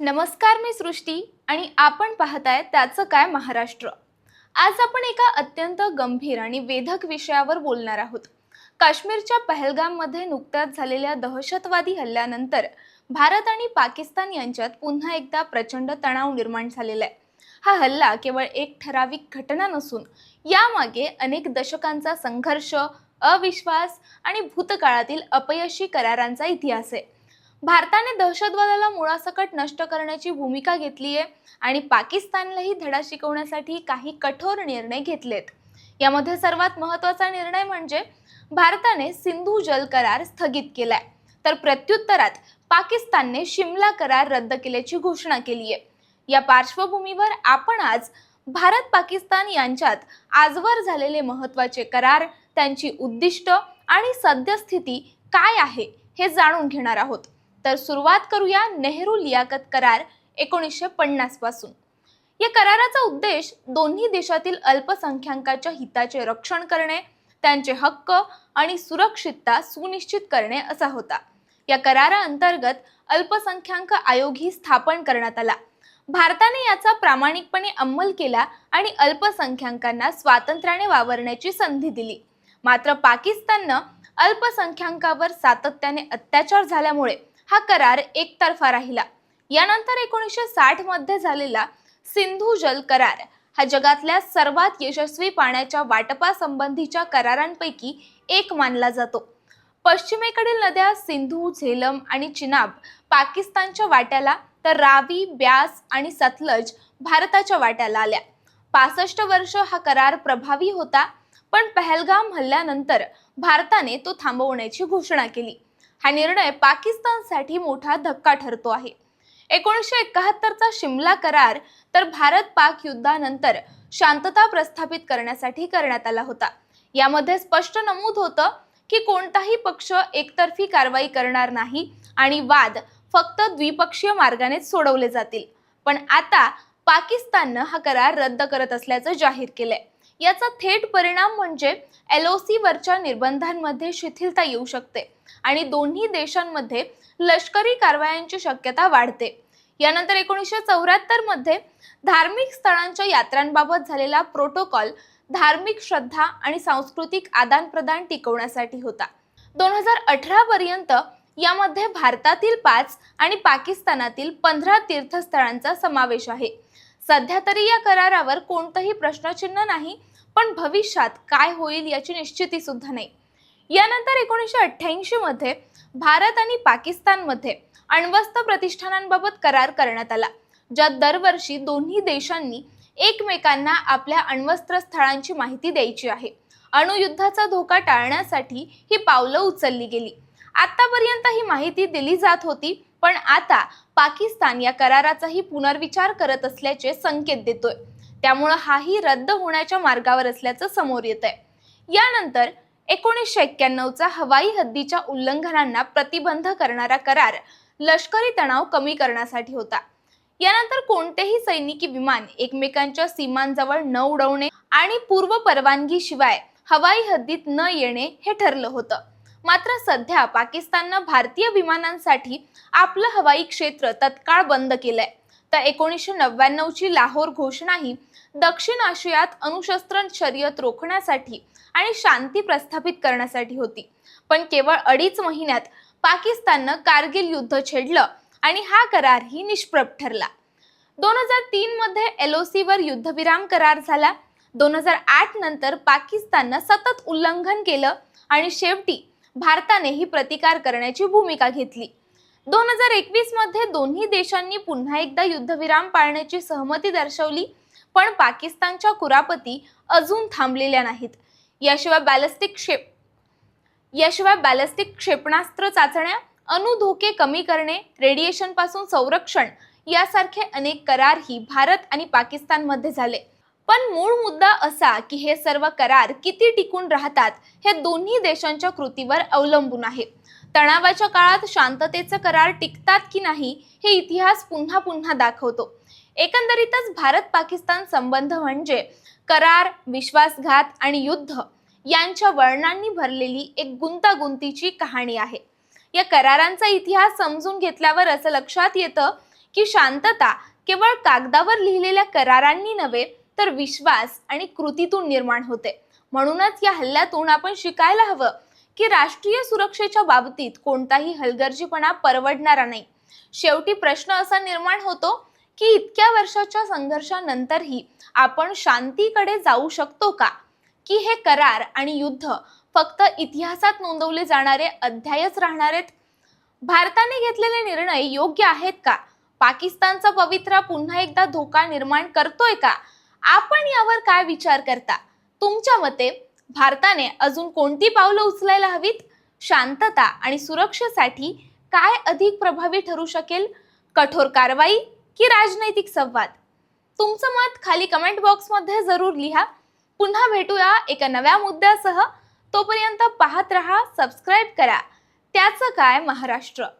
नमस्कार मी सृष्टी आणि आपण पाहताय त्याचं काय महाराष्ट्र. आज आपण एका अत्यंत गंभीर आणि वेधक विषयावर बोलणार आहोत. काश्मीरच्या पहलगाममध्ये नुकत्याच झालेल्या दहशतवादी हल्ल्यानंतर भारत आणि पाकिस्तान यांच्यात पुन्हा एकदा प्रचंड तणाव निर्माण झालेला आहे. हा हल्ला केवळ एक ठराविक घटना नसून यामागे अनेक दशकांचा संघर्ष अविश्वास आणि भूतकाळातील अपयशी करारांचा इतिहास आहे. भारताने दहशतवादाला मुळासकट नष्ट करण्याची भूमिका घेतली आहे आणि पाकिस्तानलाही धडा शिकवण्यासाठी काही कठोर निर्णय घेतलेत. यामध्ये सर्वात महत्त्वाचा निर्णय म्हणजे भारताने सिंधू जल करार स्थगित केलाय. तर प्रत्युत्तरात पाकिस्तानने शिमला करार रद्द केल्याची घोषणा केली आहे या पार्श्वभूमीवर आपण आज भारत पाकिस्तान यांच्यात आजवर झालेले महत्त्वाचे करार त्यांची उद्दिष्ट आणि सद्यस्थिती काय आहे हे जाणून घेणार आहोत. तर सुरुवात करूया नेहरू लियाकत करार एकोणीसशे पन्नासपासून. या कराराचा उद्देश दोन्ही देशातील अल्पसंख्याकांच्या हिताचे रक्षण करणे त्यांचे हक्क आणि सुरक्षितता सुनिश्चित करणे असा होता. या कराराअंतर्गत अल्पसंख्याक आयोगही स्थापन करण्यात आला. भारताने याचा प्रामाणिकपणे अंमल केला आणि अल्पसंख्याकांना स्वातंत्र्याने वावरण्याची संधी दिली. मात्र पाकिस्ताननं अल्पसंख्याकावर सातत्याने अत्याचार झाल्यामुळे हा करार एकतर्फा राहिला. यानंतर एकोणीसशे साठमध्ये झालेला सिंधू जल करार हा जगातल्या सर्वात यशस्वी पाण्याच्या वाटपासंबंधीच्या करारांपैकी एक मानला जातो. पश्चिमेकडील नद्या सिंधू झेलम आणि चिनाब पाकिस्तानच्या वाट्याला तर रावी ब्यास आणि सतलज भारताच्या वाट्याला आल्या. पासष्ट वर्ष हा करार प्रभावी होता पण पहलगाम हल्ल्यानंतर भारताने तो थांबवण्याची घोषणा केली. हा निर्णय पाकिस्तानसाठी मोठा धक्का ठरतो आहे. एकोणीसशे एकाहत्तरचा शिमला करार तर भारत पाक युद्धानंतर शांतता प्रस्थापित करण्यासाठी करण्यात आला होता. यामध्ये स्पष्ट नमूद होतं की कोणताही पक्ष एकतर्फी कारवाई करणार नाही आणि वाद फक्त द्विपक्षीय मार्गानेच सोडवले जातील. पण आता पाकिस्ताननं हा करार रद्द करत असल्याचं जाहीर केलंय. याचा थेट परिणाम म्हणजे एल ओ सीवरच्या निर्बंधांमध्ये शिथिलता येऊ शकते आणि दोन्ही देशांमध्ये लष्करी कारवायांची शक्यता वाढते. यानंतर एकोणीसशे चौऱ्याहत्तरमध्ये धार्मिक स्थळांच्या यात्रांबाबत झालेला प्रोटोकॉल धार्मिक श्रद्धा आणि सांस्कृतिक आदानप्रदान टिकवण्यासाठी होता. दोन हजार अठरापर्यंत यामध्ये भारतातील पाच आणि पाकिस्तानातील पंधरा तीर्थस्थळांचा समावेश आहे. सध्या तरी या करारावर कोणतंही प्रश्नचिन्ह नाही पण भविष्यात काय होईल याची निश्चिती सुद्धा नाही. यानंतर एकोणीसशे अठ्ठ्याऐंशी मध्ये भारत आणि पाकिस्तानमध्ये अण्वस्त्र प्रतिष्ठानांबाबत करार करण्यात आला ज्यात दरवर्षी दोन्ही देशांनी एकमेकांना आपल्या अण्वस्त्र स्थळांची माहिती द्यायची आहे. अणुयुद्धाचा धोका टाळण्यासाठी ही पावलं उचलली गेली. आतापर्यंत ही माहिती दिली जात होती पण आता पाकिस्तान या कराराचाही पुनर्विचार करत असल्याचे संकेत देतोय. त्यामुळं हाही रद्द होण्याच्या मार्गावर असल्याचं समोर येत आहे यानंतर एकोणीसशे एक्क्याण्णवचा हवाई हद्दीच्या उल्लंघनांना प्रतिबंध करणारा करार लष्करी तणाव कमी करण्यासाठी होता. यानंतर कोणतेही सैनिकी विमान एकमेकांच्या सीमांजवळ न उडवणे आणि पूर्व परवानगी शिवाय हवाई हद्दीत न येणे हे ठरलं होतं. मात्र सध्या पाकिस्ताननं भारतीय विमानांसाठी आपलं हवाई क्षेत्र तत्काळ बंद केलंय. तर एकोणीसशे नव्याण्णवची लाहोर घोषणाही दक्षिण आशियात अणुशस्त्र शर्यत रोखण्यासाठी आणि शांती प्रस्थापित करण्यासाठी होती. पण केवळ अडीच महिन्यात पाकिस्ताननं कारगिल युद्ध छेडलं आणि हा करारही निष्प्रभ ठरला. दोन हजार तीन मध्ये एल ओ सीवर युद्धविराम करार झाला. दोन हजार आठ नंतर पाकिस्ताननं सतत उल्लंघन केलं आणि शेवटी भारतानेही प्रतिकार करण्याची भूमिका घेतली. दोन हजार एकवीसमध्ये दोन्ही देशांनी पुन्हा एकदा युद्धविराम पाळण्याची सहमती दर्शवली पण पाकिस्तानच्या कुरापती अजून थांबलेल्या नाहीत. याशिवाय बॅलिस्टिक क्षेप याशिवाय बॅलिस्टिक क्षेपणास्त्र चाचण्या अणुधोके कमी करणे रेडिएशनपासून संरक्षण यासारखे अनेक करारही भारत आणि पाकिस्तानमध्ये झाले. पण मूळ मुद्दा असा की हे सर्व करार किती टिकून राहतात हे दोन्ही देशांच्या कृतीवर अवलंबून आहे. तणावाच्या काळात शांततेचे करार टिकतात की नाही हे इतिहास पुन्हा पुन्हा दाखवतो. एकंदरीतच भारत पाकिस्तान संबंध म्हणजे करार विश्वासघात आणि युद्ध यांच्या वर्णांनी भरलेली एक गुंतागुंतीची कहाणी आहे. या करारांचा इतिहास समजून घेतल्यावर असं लक्षात येतं की शांतता केवळ कागदावर लिहिलेल्या करारांनी नव्हे तर विश्वास आणि कृतीतून निर्माण होते. म्हणूनच या हल्ल्यातून आपण शिकायला हवं की राष्ट्रीय सुरक्षेच्या बाबतीत कोणताही हलगर्जीपणा परवडणारा नाही. शेवटी प्रश्न असा निर्माण होतो की इतक्या वर्षाच्या संघर्षानंतरही आपण शांतीकडे जाऊ शकतो का? की हे करार आणि युद्ध फक्त इतिहासात नोंदवले जाणारे अध्यायच राहणार आहेत? भारताने घेतलेले निर्णय योग्य आहेत का? पाकिस्तानचा पवित्रा पुन्हा एकदा धोका निर्माण करतोय का? आपण यावर काय विचार करता? तुमच्या मते भारताने अजून कोणती पावलं उचलायला हवीत? शांतता आणि सुरक्षेसाठी काय अधिक प्रभावी ठरू शकेल? कठोर कारवाई की राजनैतिक संवाद? तुमचं मत खाली कमेंट बॉक्समध्ये जरूर लिहा. पुन्हा भेटूया एका नव्या मुद्द्यासह. तोपर्यंत पाहत रहा सबस्क्राईब करा. त्याचं काय महाराष्ट्र?